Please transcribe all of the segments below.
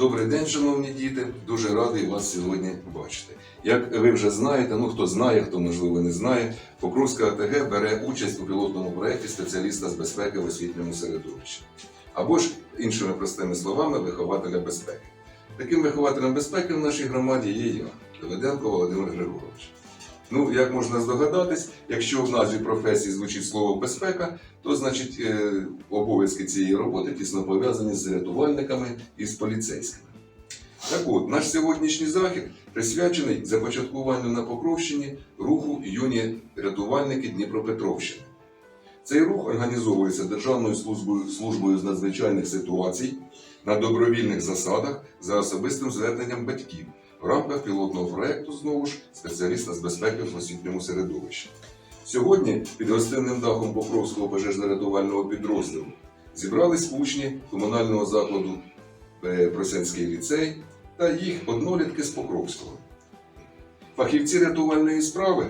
Добрий день, шановні діти. Дуже радий вас сьогодні бачити. Як ви вже знаєте, ну хто знає, хто можливо не знає, Покровська АТГ бере участь у пілотному проєкті спеціаліста з безпеки в освітньому середовищі. Або ж, іншими простими словами, вихователя безпеки. Таким вихователем безпеки в нашій громаді є я, Давиденко Володимир Григорович. Ну, як можна здогадатись, якщо в назві професії звучить слово безпека, то значить е, обов'язки цієї роботи тісно пов'язані з рятувальниками і з поліцейськими. Так от, наш сьогоднішній захід присвячений започаткуванню на Покровщині руху юні рятувальники Дніпропетровщини. Цей рух організовується Державною службою, службою з надзвичайних ситуацій на добровільних засадах за особистим зверненням батьків в рамках пілотного проєкту знову ж спеціаліста з безпеки в освітньому середовищі. Сьогодні під гостинним дахом Покровського пожежно-рятувального підрозділу зібрались учні комунального закладу е, Просянський ліцей та їх однолітки з Покровського. Фахівці рятувальної справи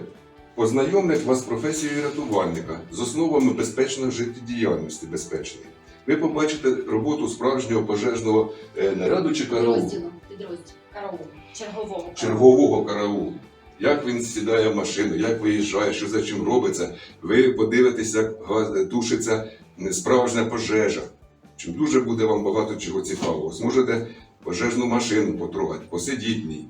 познайомлять вас з професією рятувальника з основами безпечної життєдіяльності безпечної. Ви побачите роботу справжнього пожежного е, наряду чи караулу Підрозділу, підрозділ, караул, чергового. караулу. чергового караулу. Як він сідає в машину, як виїжджає, що за чим робиться. Ви подивитесь, як тушиться справжня пожежа. Чим дуже буде вам багато чого цікавого. Зможете пожежну машину потрогати, посидіть в ній,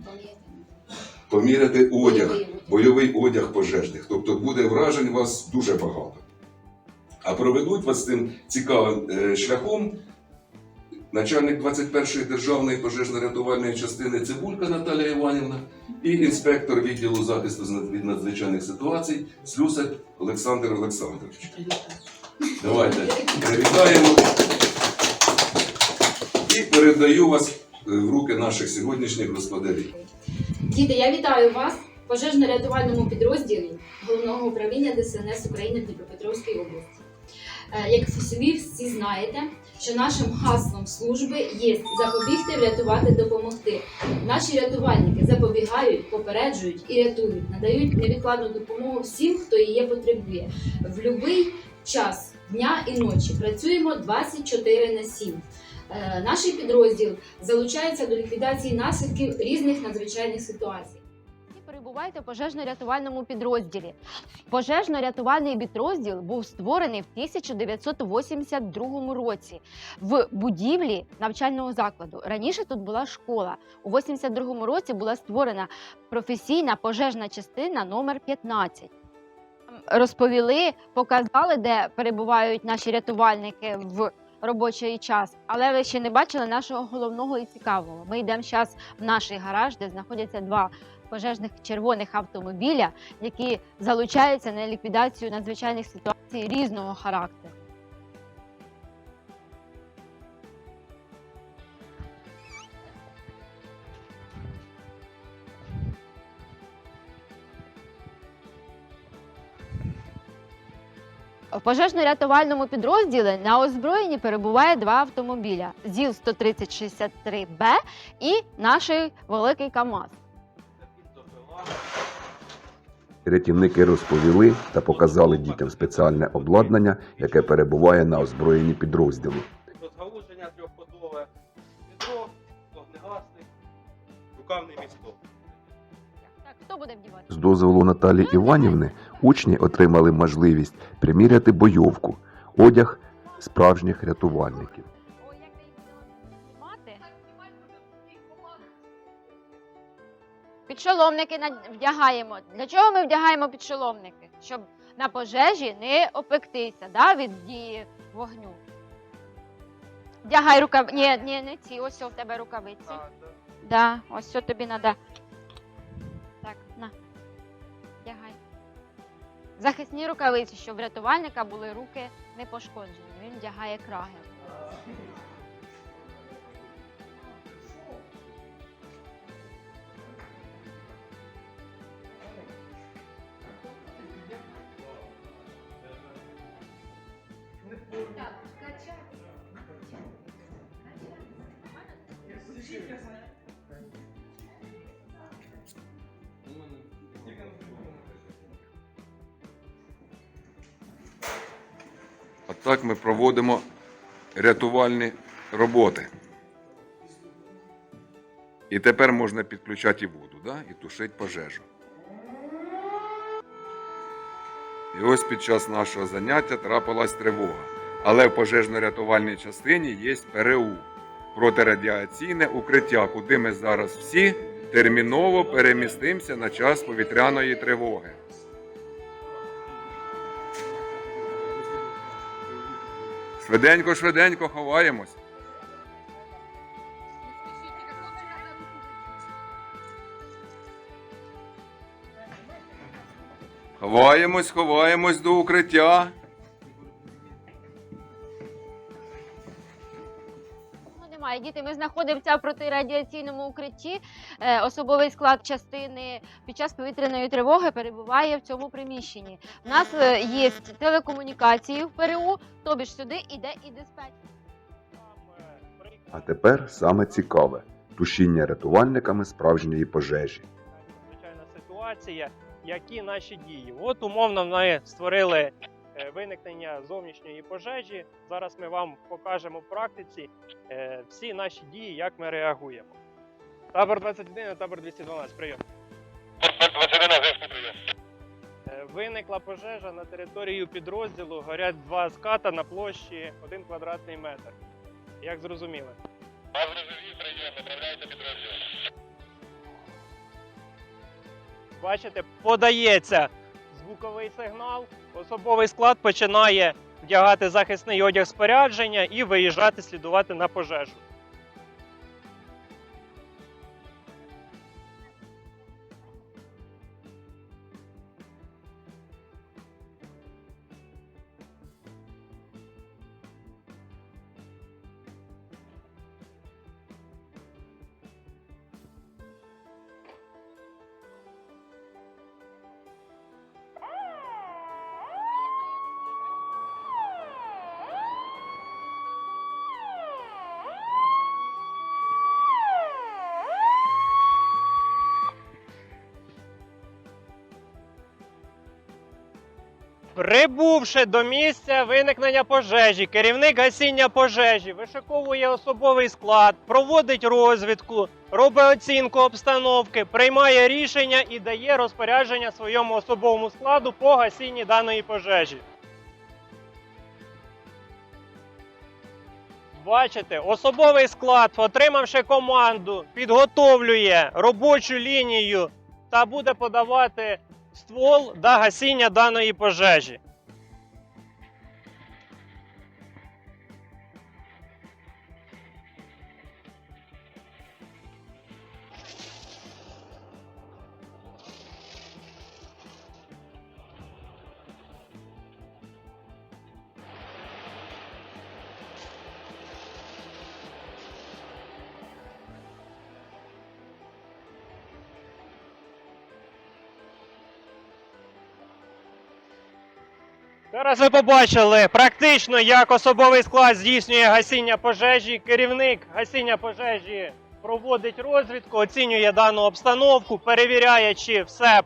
поміряти одяг, Бойовий одяг пожежних. Тобто буде вражень вас дуже багато. А проведуть вас цим цікавим е, шляхом начальник 21-ї державної пожежно-рятувальної частини Цибулька Наталія Іванівна і інспектор відділу захисту від надзвичайних ситуацій Слюсар Олександр Олександрович. Давайте привітаємо і передаю вас е, в руки наших сьогоднішніх господарів. Діти, я вітаю вас в пожежно-рятувальному підрозділі Головного управління ДСНС України в Дніпропетровській області. Е, Як ви всі знаєте, що нашим гаслом служби є запобігти, врятувати, допомогти. Наші рятувальники запобігають, попереджують і рятують, надають невідкладну допомогу всім, хто її потребує. В будь-який час дня і ночі працюємо 24 на 7. Е, Наш підрозділ залучається до ліквідації наслідків різних надзвичайних ситуацій. Перебуваєте в пожежно-рятувальному підрозділі. Пожежно-рятувальний підрозділ був створений в 1982 році в будівлі навчального закладу. Раніше тут була школа. У 82 році була створена професійна пожежна частина номер 15. Розповіли, показали, де перебувають наші рятувальники в робочий час, але ви ще не бачили нашого головного і цікавого. Ми йдемо зараз в наш гараж, де знаходяться два пожежних червоних автомобіля, які залучаються на ліквідацію надзвичайних ситуацій різного характеру. В пожежно-рятувальному підрозділі на озброєнні перебуває два автомобіля: ЗІЛ 13063 б і наш великий КАМАЗ. Рятівники розповіли та показали дітям спеціальне обладнання, яке перебуває на озброєнні підрозділу. розгалуження трьохходове, відро, вогнегасник, рукавний місток. Хто буде вдівати? З дозволу Наталі Іванівни учні отримали можливість приміряти бойовку, одяг справжніх рятувальників. Підшоломники вдягаємо. Для чого ми вдягаємо підшоломники? Щоб на пожежі не опектися да, від дії вогню. Вдягай рукав... Ні, ні, не ці, ось в тебе рукавиці. Да, ось що тобі треба. Так, на. Вдягай. Захисні рукавиці, щоб в рятувальника були руки не пошкоджені. Він вдягає краги. А так ми проводимо рятувальні роботи. І тепер можна підключати воду, да? і тушити пожежу. І ось під час нашого заняття трапилась тривога. Але в пожежно-рятувальній частині є ПРУ протирадіаційне укриття, куди ми зараз всі терміново перемістимося на час повітряної тривоги. Швиденько, швиденько ховаємось. Ховаємось, ховаємось до укриття. Немає діти. Ми знаходимося в протирадіаційному укритті. Е, Особовий склад частини під час повітряної тривоги перебуває в цьому приміщенні. У нас е, є телекомунікації в ПРУ, тобі ж сюди іде і диспетчер. А тепер саме цікаве тушіння рятувальниками справжньої пожежі. Звичайна ситуація, які наші дії. От умовно ми створили виникнення зовнішньої пожежі. Зараз ми вам покажемо в практиці е, всі наші дії, як ми реагуємо. Табор 21, табор 212, прийом. Е, Виникла пожежа на територію підрозділу. Горять два ската на площі 1 квадратний метр. Як зрозуміли? Бачите, подається звуковий сигнал, особовий склад починає вдягати захисний одяг спорядження і виїжджати слідувати на пожежу. Прибувши до місця виникнення пожежі, керівник гасіння пожежі вишиковує особовий склад, проводить розвідку, робить оцінку обстановки, приймає рішення і дає розпорядження своєму особовому складу по гасінні даної пожежі. Бачите, особовий склад, отримавши команду, підготовлює робочу лінію та буде подавати ствол до гасіння даної пожежі. Зараз ви побачили практично, як особовий склад здійснює гасіння пожежі. Керівник гасіння пожежі проводить розвідку, оцінює дану обстановку, перевіряє, чи все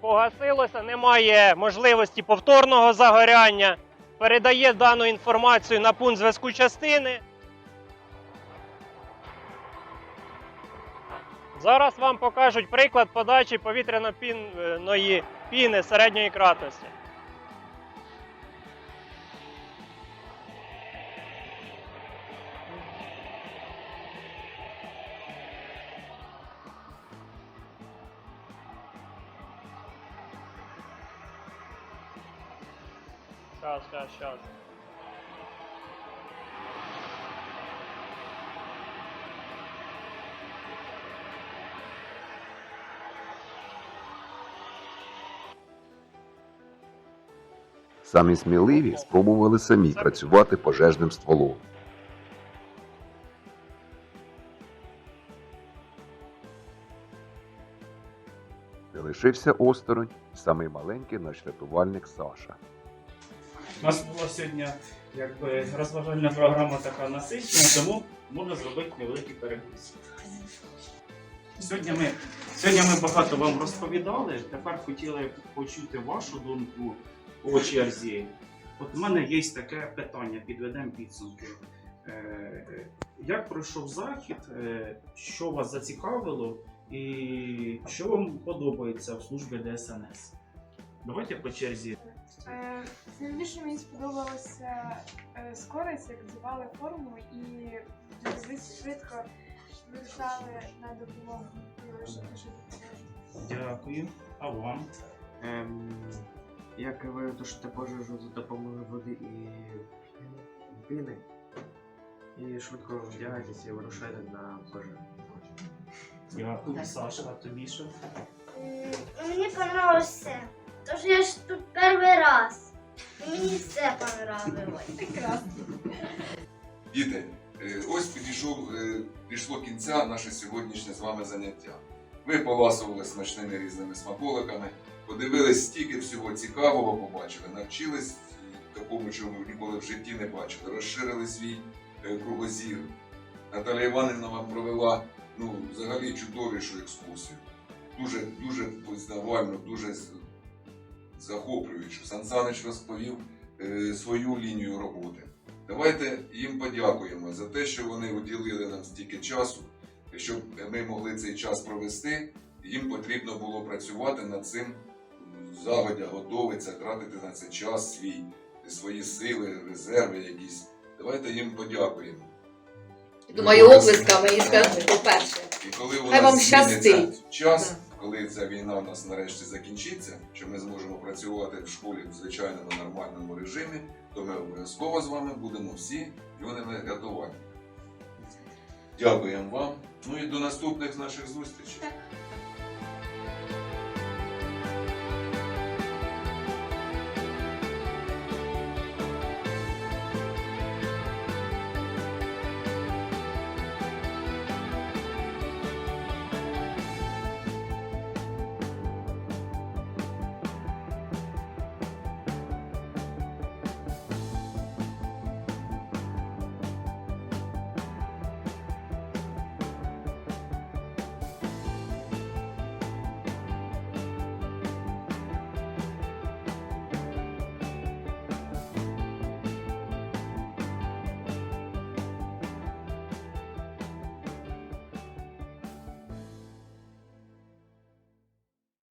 погасилося, немає можливості повторного загоряння, передає дану інформацію на пункт зв'язку частини. Зараз вам покажуть приклад подачі повітряно-пінної піни середньої кратності. Сейчас, сейчас, сейчас. Самі сміливі спробували самі працювати пожежним стволом. Не лишився осторонь і самий маленький наш рятувальник Саша. У нас була сьогодні якби розважальна програма така насичена, тому можна зробити невеликий перекус. Сьогодні ми, сьогодні ми багато вам розповідали. Тепер хотіли почути вашу думку по черзі. От у мене є таке питання, підведемо підсумки. Е, Як пройшов захід? Е, Що вас зацікавило і що вам подобається в службі ДСНС? Давайте по черзі. Е, Найбільше мені сподобалося е, скорість, як вдівали форму і досить швидко вирушали на допомогу. Дякую. А вам? Ем, як ви тушите пожежу за допомогою води і піни, і швидко вдягаєтеся і вирушаєте на пожежу. Дякую. Саша, а тобі що? Ну, Мені понравилось все. Тож я ж тут перший раз. І Мені все понравилось. Прекрасно. Діти, е, ось підійшов, е, підійшло кінця наше сьогоднішнє з вами заняття. Ви поласували смачними різними смаколиками, подивились стільки всього цікавого, побачили, навчились такому, чого ви ніколи в житті не бачили, розширили свій е, кругозір. Наталія Іванівна вам провела ну, взагалі чудовішу екскурсію. Дуже, дуже познавальну, дуже з- захоплюючу. Сан Санич розповів е, свою лінію роботи. Давайте їм подякуємо за те, що вони уділили нам стільки часу, щоб ми могли цей час провести. Їм потрібно було працювати над цим загодя, готовиться, тратити на це час свій, свої сили, резерви якісь. Давайте їм подякуємо. Думаю, оплесками і скажу, по-перше. І коли у Хай нас вам щастить. час, коли ця війна у нас нарешті закінчиться, що ми зможемо працювати в школі в звичайному нормальному режимі, то ми обов'язково з вами будемо всі юними рятувальниками. Дякуємо вам. Ну і до наступних наших зустрічей.